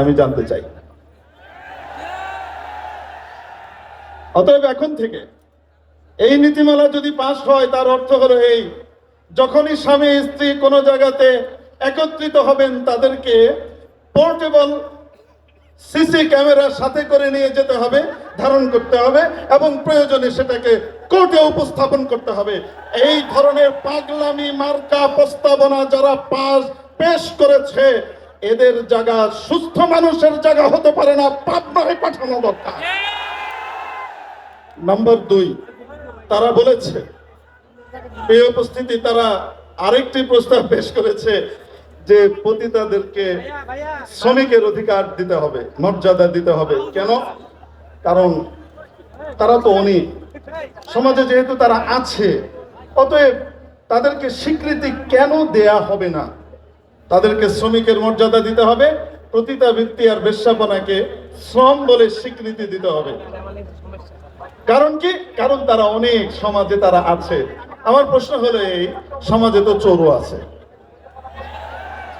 আমি জানতে চাই। অতএব এখন থেকে এই নীতিমালা যদি পাশ হয়, তার অর্থ হলো এই, যখনই স্বামী, স্ত্রী কোনো জায়গাতে একত্রিত হবেন, তাদেরকে পোর্টেবল সিসি ক্যামেরার সাথে করে নিয়ে যেতে হবে, ধারণ করতে হবে, এবং প্রয়োজনে সেটাকে কোর্টে উপস্থাপন করতে হবে। এই ধরনের পাগলামি, মার্কা প্রস্তাবনা যারা পাস পেশ করেছে এদের জায়গা সুস্থ মানুষের জায়গা হতে পারে না, পাবনায় পাঠানো দরকার। নাম্বার দুই, তারা বলেছে এই উপস্থিতি তারা আরেকটি প্রস্তাব পেশ করেছে যে পতিতাদেরকে শ্রমিকের অধিকার দিতে হবে, মর্যাদা দিতে হবে। কেন? কারণ তারা তো অনেক সমাজে যেহেতু তারা আছে, অতএব তাদেরকে স্বীকৃতি কেন দেয়া হবে না? তাদেরকে শ্রমিকের মর্যাদা দিতে হবে প্রতিতা বৃত্তি আর বেশ্যাপনাকে শ্রম বলে স্বীকৃতি দিতে হবে। কারণ কি? কারণ তারা অনেক সমাজে তারা আছে। আমার প্রশ্ন হলো এই, সমাজে তো চোরও আছে।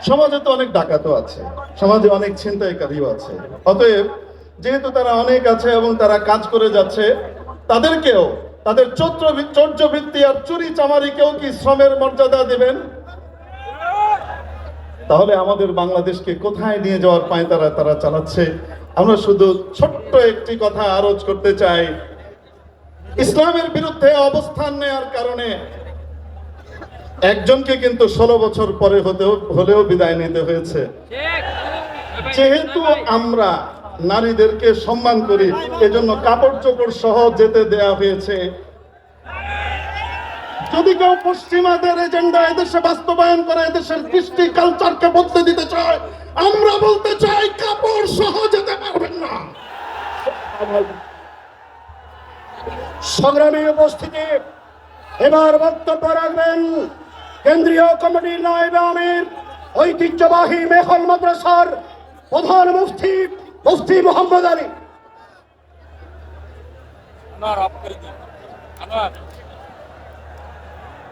সমাজে তো অনেক ডাকাতও আছে। সমাজে অনেক ছিনতাইকারীও আছে। অতএব যেহেতু তারা অনেক আছে এবং তারা কাজ করে যাচ্ছে, তাদেরকেও, তাদের চর্যবৃত্তি আর চুরি চামারিকেও কি শ্রমের মর্যাদা দেবেন? তাহলে আমাদের বাংলাদেশকে কোথায় নিয়ে যাওয়ার পায় তারা তারা চালাচ্ছে? আমরা শুধু ছোট্ট একটি কথা আরোজ করতে চাই। ইসলামের বিরুদ্ধে অবস্থান নেওয়ার কারণে একজনকে কিন্তু ষোলো বছর পরে হতেও হলেও বিদায় নিতে হয়েছে। যেহেতু আমরা নারীদেরকে সম্মান করি, এজন্য কাপড় চোপড় সহ যেতে দেয়া হয়েছে। যদি কেউ পশ্চিমাদের এজেন্ডা এদেশে বাস্তবায়ন করে এদেশের কৃষ্টি কালচারকে বদলে দিতে চায়, আমরা বলতে চাই কাপড় সহ যেতে পারবেন না। সংগ্রামী উপস্থিতি, এবার বক্তব্য রাখবেন কেন্দ্রীয় কমিটির নায়েবে আমির, ঐতিহ্যবাহী মেহল মাদ্রাসার প্রধান মুফতি মুফতি মোহাম্মদ আলী।